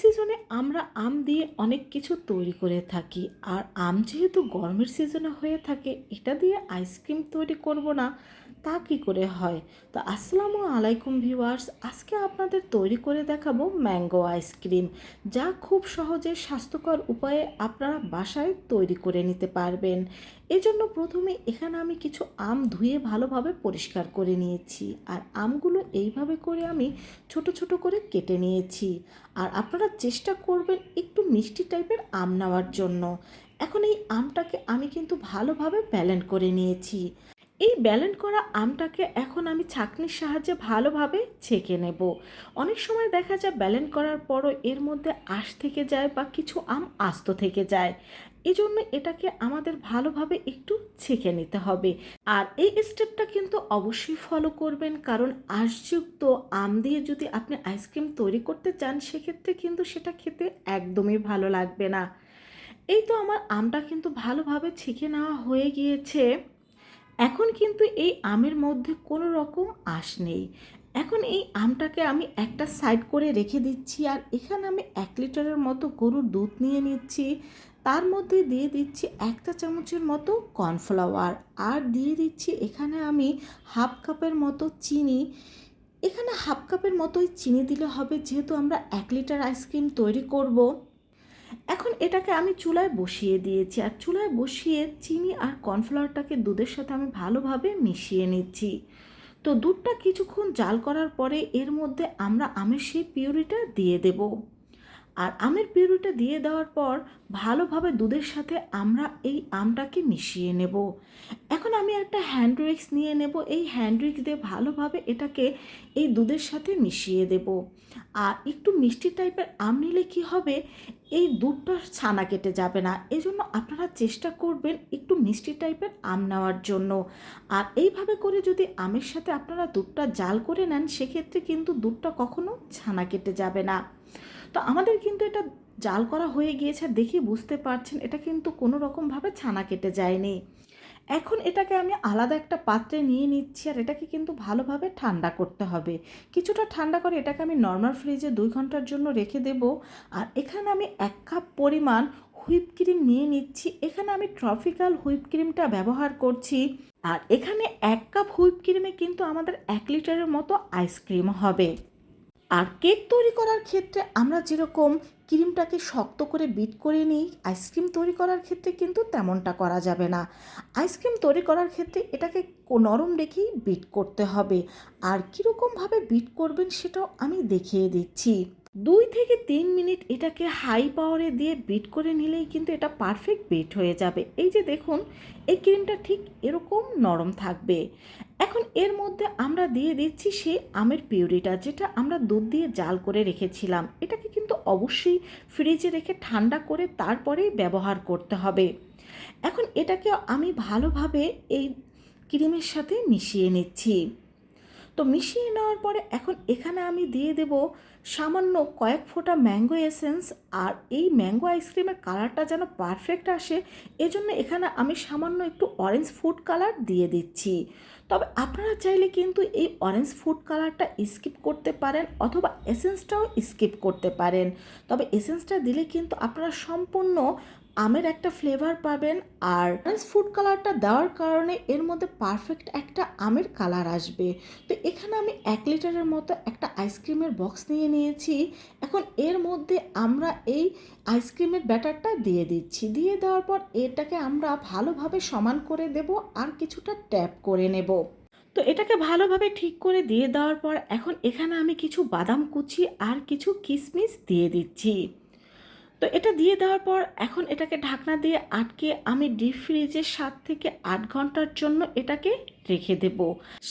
সিজনে আমরা আম দিয়ে অনেক কিছু তৈরি করে থাকি। আর আম যেহেতু গরমের সিজনে হয়ে থাকে, এটা দিয়ে আইসক্রিম তৈরি করব না। তা কি করে হয়? তো আসসালামু আলাইকুম ভিউয়ার্স, আজকে আপনাদের তৈরি করে দেখাবো ম্যাঙ্গো আইসক্রিম, যা খুব সহজে স্বাস্থ্যকর উপায়ে আপনারা বাসায় তৈরি করে নিতে পারবেন। এজন্য প্রথমে এখানে আমি কিছু আম ধুয়ে ভালোভাবে পরিষ্কার করে নিয়েছি, আর আমগুলো এইভাবে করে আমি ছোট ছোট করে কেটে নিয়েছি। আর আপনারা চেষ্টা করবেন একটু মিষ্টি টাইপের আম নেওয়ার জন্য। এখন এই আমটাকে আমি কিন্তু ভালোভাবে ব্যালেন্ট করে নিয়েছি। এই ব্যালেন্ড করা আমটাকে এখন আমি ছাঁকনির সাহায্যে ভালোভাবে ছেঁকে নেব। অনেক সময় দেখা যায় ব্যালেন্ড করার পরও এর মধ্যে আঁশ থেকে যায় বা কিছু আম আস্ত থেকে যায়। এই জন্য এটাকে আমাদের ভালোভাবে একটু ছেঁকে নিতে হবে। আর এই স্টেপটা কিন্তু অবশ্যই ফলো করবেন, কারণ আঁশযুক্ত আম দিয়ে যদি আপনি আইসক্রিম তৈরি করতে চান, সেক্ষেত্রে কিন্তু সেটা খেতে একদমই ভালো লাগবে না। এই তো আমার আমটা কিন্তু ভালোভাবে ছেঁকে নেওয়া হয়ে গিয়েছে। এখন কিন্তু এই আমের মধ্যে কোনো রকম আঁশ নেই। এখন এই আমটাকে আমি একটা সাইড করে রেখে দিচ্ছি আর এখানে আমি এক লিটারের মতো গরুর দুধ নিয়ে নিচ্ছি। তার মধ্যে দিয়ে দিচ্ছি একটা চামচের মতো কর্নফ্লাওয়ার আর দিয়ে দিচ্ছি এখানে আমি হাফ কাপের মতো চিনি। এখানে হাফ কাপের মতোই চিনি দিলে হবে, যেহেতু আমরা এক লিটার আইসক্রিম তৈরি করব। এখন এটাকে আমি চুলায় বসিয়ে দিয়েছি। আর চুলায় বসিয়ে চিনি আর কর্নফ্লাওয়ারটাকে দুধের সাথে আমি ভালোভাবে মিশিয়ে নিচ্ছি। তো দুধটা কিছুক্ষণ জাল করার পরে এর মধ্যে আমরা আমের সেই পিউরিটা দিয়ে দেব। আর আমের পিউরিটা দিয়ে দেওয়ার পর ভালোভাবে দুধের সাথে আমরা এই আমটাকে মিশিয়ে নেব। এখন আমি একটা হ্যান্ড উইক্স নিয়ে নেব। এই হ্যান্ড উইক্স দিয়ে ভালোভাবে এটাকে এই দুধের সাথে মিশিয়ে দেব। আর একটু মিষ্টি টাইপের আম নিলে কি হবে? এই দুধটা ছানা কেটে যাবে না। এজন্য আপনারা চেষ্টা করবেন একটু মিষ্টি টাইপের আম নেওয়ার জন্য। আর এইভাবে করে যদি আমের সাথে আপনারা দুধটা জাল করে নেন, সেক্ষেত্রে কিন্তু দুধটা কখনো ছানা কেটে যাবে না। তো আমাদের কিন্তু এটা জাল করা হয়ে গিয়েছে, দেখে বুঝতে পারছেন, এটা কিন্তু কোনো রকমভাবে ছানা কেটে যায়নি। এখন এটাকে আমি আলাদা একটা পাত্রে নিয়ে নিচ্ছি আর এটাকে কিন্তু ভালোভাবে ঠান্ডা করতে হবে। কিছুটা ঠান্ডা করে এটাকে আমি নর্মাল ফ্রিজে দুই ঘণ্টার জন্য রেখে দেব আর এখানে আমি এক কাপ পরিমাণ হুইপ ক্রিম নিয়ে নিচ্ছি। এখানে আমি ট্রপিক্যাল হুইপ ক্রিমটা ব্যবহার করছি আর এখানে এক কাপ হুইপ ক্রিমে কিন্তু আমাদের এক লিটারের মতো আইসক্রিম হবে। আর কেক তৈরি করার ক্ষেত্রে আমরা যেরকম ক্রিমটাকে শক্ত করে বিট করে নিই, আইসক্রিম তৈরি করার ক্ষেত্রে কিন্তু তেমনটা করা যাবে না। আইসক্রিম তৈরি করার ক্ষেত্রে এটাকে নরম রেখেই বিট করতে হবে। আর কীরকমভাবে বিট করবেন সেটাও আমি দেখিয়ে দিচ্ছি। দুই থেকে তিন মিনিট এটাকে হাই পাওয়ারে দিয়ে বিট করে নিলেই কিন্তু এটা পারফেক্ট বিট হয়ে যাবে। এই যে দেখুন, এই ক্রিমটা ঠিক এরকম নরম থাকবে। এখন এর মধ্যে আমরা দিয়ে দিচ্ছি সেই আমের পিউরিটা, যেটা আমরা দুধ দিয়ে জাল করে রেখেছিলাম। এটাকে কিন্তু অবশ্যই ফ্রিজে রেখে ঠান্ডা করে তারপরেই ব্যবহার করতে হবে। এখন এটাকে আমি ভালোভাবে এই ক্রিমের সাথে মিশিয়ে নিচ্ছি। তো মিশিয়ে নেওয়ার পরে এখন এখানে আমি দিয়ে দেব সামান্য কয়েক ফোঁটা ম্যাঙ্গো এসেন্স আর এই ম্যাঙ্গো আইসক্রিমের কালারটা যেন পারফেক্ট আসে, এজন্য এখানে আমি সামান্য একটু অরেঞ্জ ফুড কালার দিয়ে দিচ্ছি। তবে আপনারা চাইলে কিন্তু এই অরেঞ্জ ফুড কালারটা স্কিপ করতে পারেন অথবা এসেন্সটাও স্কিপ করতে পারেন। তবে এসেন্সটা দিলে কিন্তু আপনারা সম্পূর্ণ আমের একটা ফ্লেভার পাবেন আর ফুড কালারটা দেওয়ার কারণে এর মধ্যে পারফেক্ট একটা আমের কালার আসবে। তো এখানে আমি এক লিটারের মতো একটা আইসক্রিমের বক্স নিয়ে নিয়েছি। এখন এর মধ্যে আমরা এই আইসক্রিমের ব্যাটারটা দিয়ে দিচ্ছি। দিয়ে দেওয়ার পর এটাকে আমরা ভালোভাবে সমান করে দেব আর কিছুটা ট্যাপ করে নেব। তো এটাকে ভালোভাবে ঠিক করে দিয়ে দেওয়ার পর এখন এখানে আমি কিছু বাদাম কুচি আর কিছু কিশমিশ দিয়ে দিচ্ছি। তো এটা দিয়ে দেওয়ার পর এখন এটাকে ঢাকনা দিয়ে আটকে আমি ডিপ ফ্রিজে সাত থেকে আট ঘণ্টার জন্য এটাকে রেখে দেব।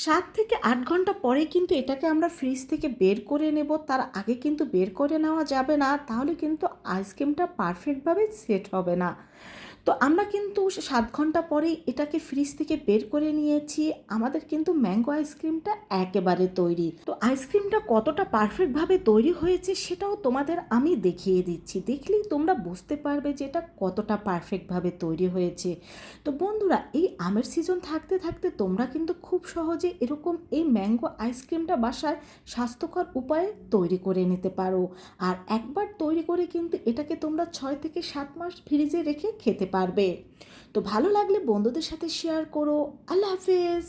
সাত থেকে আট ঘণ্টা পরে কিন্তু এটাকে আমরা ফ্রিজ থেকে বের করে নেব। তার আগে কিন্তু বের করে নেওয়া যাবে না, তাহলে কিন্তু আইসক্রিমটা পারফেক্টভাবে সেট হবে না। তো আমরা কিন্তু সাত ঘণ্টা পরেই এটাকে ফ্রিজ থেকে বের করে নিয়েছি। আমাদের কিন্তু ম্যাঙ্গো আইসক্রিমটা একেবারে তৈরি। তো আইসক্রিমটা কতটা পারফেক্টভাবে তৈরি হয়েছে সেটাও তোমাদের আমি দেখিয়ে দিচ্ছি। দেখলেই তোমরা বুঝতে পারবে যে এটা কতটা পারফেক্টভাবে তৈরি হয়েছে। তো বন্ধুরা, এই আমের সিজন থাকতে থাকতে তোমরা কিন্তু খুব সহজে এরকম এই ম্যাঙ্গো আইসক্রিমটা বাসায় স্বাস্থ্যকর উপায়ে তৈরি করে নিতে পারো। আর একবার তৈরি করে কিন্তু এটাকে তোমরা ছয় থেকে সাত মাস ফ্রিজে রেখে খেতে পারবে। তো ভালো লাগলে বন্ধুদের সাথে শেয়ার করো। আল্লাহ হাফেজ।